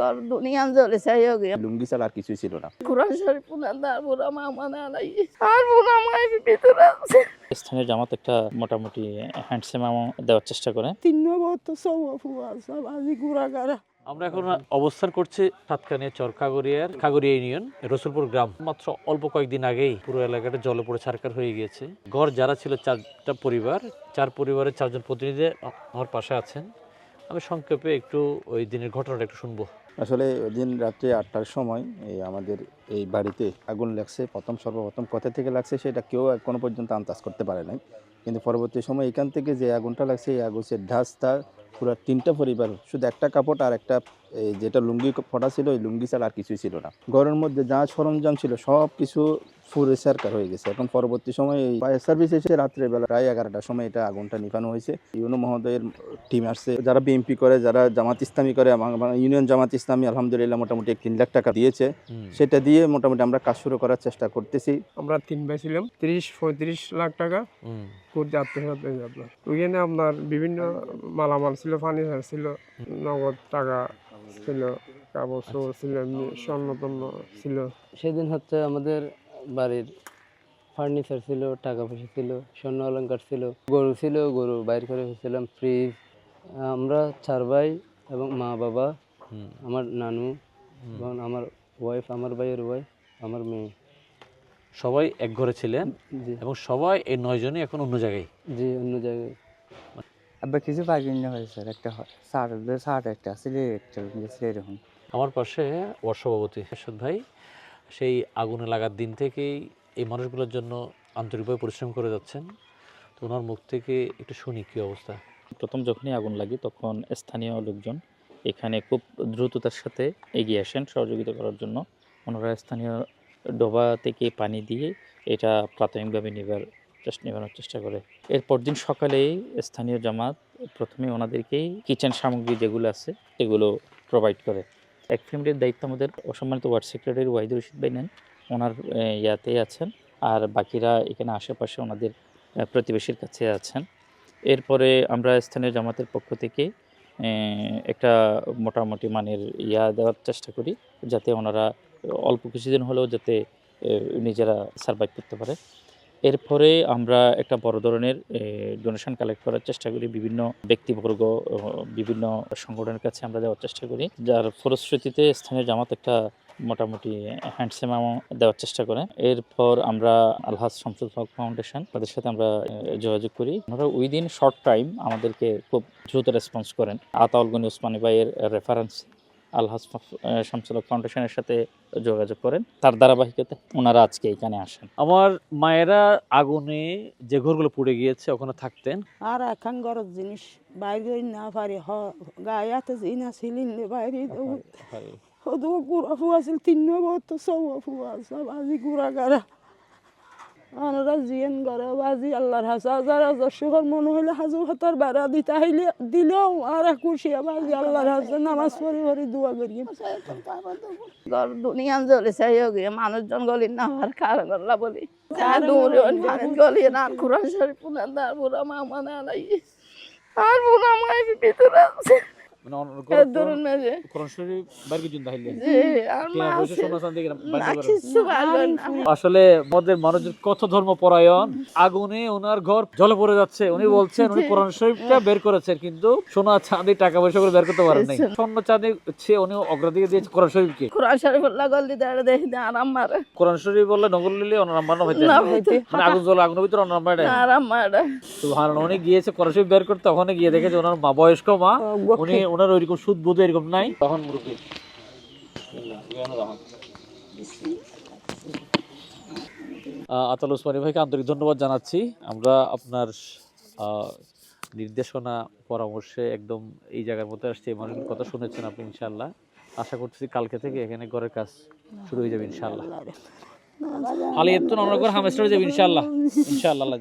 ঘর দুনিয়ান চাই গিয়ে লুঙ্গি ছাড়া আর কিছুই ছিল না। কোরআন শরীফ পুনান দার বুড়া মা মানে আলাই আর বুড়া মাই ভিতরে আছে। স্থানীয় জামাত একটা মোটামুটি হ্যান্ডসেম অ্যামাউন্ট দেওয়ার চেষ্টা করে। তিন নম্বর তো সৌয়া ফুয়া সব আজি গুড়া গাড়া আমরা এখন অবস্থান করছি সাতকানিয়া চর কাগরিয়ার কাগরিয়া ইউনিয়ন রসুলপুর গ্রাম। মাত্র অল্প কয়েকদিন আগেই পুরো এলাকাটা জলে পড়ে ছারকার হয়ে গিয়েছে। ঘর যারা ছিল চারটা পরিবার চার পরিবারের চারজন প্রতিনিধি আমার পাশে আছেন। আমি সংক্ষেপে একটু ওই দিনের ঘটনাটা একটু শুনব। আসলে ওই দিন রাত্রে আটটার সময় এই আমাদের এই বাড়িতে আগুন লাগছে, প্রথম সর্বপ্রথম কোথা থেকে লাগছে সেটা কেউ এখনও পর্যন্ত আন্দাজ করতে পারে নাই। কিন্তু পরবর্তী সময় এখান থেকে যে আগুনটা লাগছে, এই আগুনের ঢাসটা পুরো তিনটা পরিবার, শুধু একটা কাপড় আর একটা যেটা লুঙ্গি ফটা ছিল, ওই লুঙ্গি ছাড়া আর কিছুই ছিল না। ঘরের মধ্যে যা সরঞ্জাম ছিল সব কিছু ফুরে সারকার হয়ে গেছে। এখন পরবর্তী সময় এই ফায়ার সার্ভিস এসে রাত্রেবেলা প্রায় এগারোটার সময় এটা আগুনটা নিভানো হয়েছে। ইউনো মহোদয়ের টিম আসছে। যারা বিএমপি করে যারা জামাত ইসলামী করে ইউনিয়ন জামাত ইসলামী আলহামদুলিল্লাহ মোটামুটি তিন লাখ টাকা দিয়েছে। সেটা দিয়ে মোটামুটি আমরা কাজ শুরু করার চেষ্টা করতেছি। আমরা তিন ভাই ছিলাম। তিরিশ পঁয়ত্রিশ লাখ টাকা হুম। করতে আত্মসাত হয়ে যাবে ওইখানে আপনার বিভিন্ন মালামাল ছিল ফার্নিচার ছিল নগদ টাকা ছিল চোপড় ছিল এমনি স্বর্ণ ছিল। সেদিন হচ্ছে আমাদের বাড়ির ফার্নিচার ছিল টাকা পয়সা ছিল স্বর্ণ অলংকার ছিল গরু ছিল গরু বাইর করে ফেলছিলাম ফ্রিজ আমরা চার ভাই এবং মা বাবা আমার নানু এবং আমার ওয়াইফ আমার ভাইয়ের ওয়াইফ আমার মেয়ে। সবাই এক ঘরে ছিলেন এবং সবাই এই নয়জনই এখন অন্য জায়গায়। জি অন্য জায়গায়। আবার কিছু পাইনি হয়েছে স্যার একটা শার্ট শার্ট একটা সিলেট একটা গেছে এরকম আমার পাশে এরশাদ ভাই সেই আগুনে লাগার দিন থেকেই এই মানুষগুলোর জন্য আন্তরিকভাবে পরিশ্রম করে যাচ্ছেন। তো ওনার মুখ থেকে একটু শুনি কী অবস্থা। প্রথম যখনই আগুন লাগে তখন স্থানীয় লোকজন এখানে খুব দ্রুততার সাথে এগিয়ে আসেন সহযোগিতা করার জন্য। ওনারা স্থানীয় ডোবা থেকে পানি দিয়ে এটা প্রাথমিকভাবে নেবার চেষ্টা নেবানোর চেষ্টা করে। এরপর দিন সকালেই স্থানীয় জামাত প্রথমে ওনাদেরকেই কিচেন সামগ্রী যেগুলো আছে এগুলো প্রোভাইড করে। এক ফ্যামিলির দায়িত্ব আমাদের অসম্মানিত ওয়ার্ড সেক্রেটারি ওয়াহিদুর রশিদ ভাই নেন। ওনার ইয়াতেই আছেন। আর বাকিরা এখানে আশেপাশে ওনাদের প্রতিবেশীর কাছে আছেন। এরপরে আমরা স্থানীয় জামাতের পক্ষ থেকে একটা মোটামুটি মানের ইয়া দেওয়ার চেষ্টা করি, যাতে ওনারা অল্প কিছুদিন হলেও যাতে নিজেরা সার্ভাইভ করতে পারে। এরপরে আমরা একটা বড় ধরনের ডোনেশন কালেক্ট করার চেষ্টা করি। বিভিন্ন ব্যক্তিবর্গ বিভিন্ন সংগঠনের কাছে আমরা দেওয়ার চেষ্টা করি। যার ফলশ্রুতিতে স্থানীয় জামাত একটা মোটামুটি হ্যান্ডসেম দেওয়ার চেষ্টা করে। এরপর আমরা আলহাজ শামসুল হক ফাউন্ডেশন, তাদের সাথে আমরা যোগাযোগ করি। ওনারা উইদিন শর্ট টাইম আমাদেরকে খুব দ্রুত রেসপন্স করেন। আতাউল গনি উসমানী ভাইয়ের রেফারেন্স আলহাজ আহ, ফাউন্ডেশনের সাথে যোগাযোগ করেন। তার ধারাবাহিকতা ওনারা আজকে এখানে আসেন। আমার মায়েরা আগুনে যে ঘরগুলো পুড়ে গিয়েছে ওখানে থাকতেন। আর এখন গরজ জিনিস বাইরে না পারি হ গায়াতে জিনা ছিলিন বাইরে। হদু গুড়া ফুয়া ছিল তিন নম্বর তো ফুয়া সব আজি গুড়া গাড়া আনারা জিয়েন গড়ে বাজি আল্লাহর হাসা হাজার শুকর মনে হইলে হাজু হাতার বেড়া দিতে হইলে দিলেও আর খুশি বাজি আল্লাহর হাসা নামাজ পড়ি পড়ি দোয়া করি। ঘর দুনিয়ান জ্বলে চাই গিয়ে মানুষজন গলি না আর কারণ আল্লাহ বলি গলি না কোরআন শরীফ পুনান দার বুড়া মা মানে আর বুড়া মাই ভিতরে আছে মানে কোরআন শরীফ বাইরে আসলে আমাদের মানুষের কত ধর্ম পরায়ণ। আগুনে ওনার ঘর জলে পড়ে যাচ্ছে। উনি বলছেন উনি কোরআন শরীফটা বের করেছেন কিন্তু সোনা চাঁদি টাকা পয়সা করে বের করতে পারেন নাই। স্বর্ণ চাঁদি হচ্ছে উনি অগ্রাধিকার দিয়েছে কোরআন শরীফকে। কোরআন শরীফ আল্লাহ গলি দাঁড়ে দেখি দে আরাম মারে। কোরআন শরীফ বললে নগর লিলে হইতে। না মানে আগুন জ্বলে আগুনের ভিতরে নাম্বার আরাম মারে। সুবহানাল্লাহ উনি গিয়েছে কোরআন শরীফ বের করতে ওখানে গিয়ে দেখেছে ওনার মা বয়স্ক মা। উনি ওনার ওইরকম সুদ বোধ এরকম নাই? তখন মুরব্বী। আতাল ওসমানী ভাইকে আন্তরিক ধন্যবাদ জানাচ্ছি। আমরা আপনার আহ, নির্দেশনা পরামর্শে একদম এই জায়গার মধ্যে আসছে। এই মানুষের কথা শুনেছেন আপনি ইনশাল্লাহ আশা করতেছি কালকে থেকে এখানে ঘরের কাজ শুরু হয়ে যাবে ইনশাল্লাহ আলী এত আমরা ঘর হামেস্টার হয়ে যাবে ইনশাল্লাহ ইনশাল্লাহ আল্লাহ।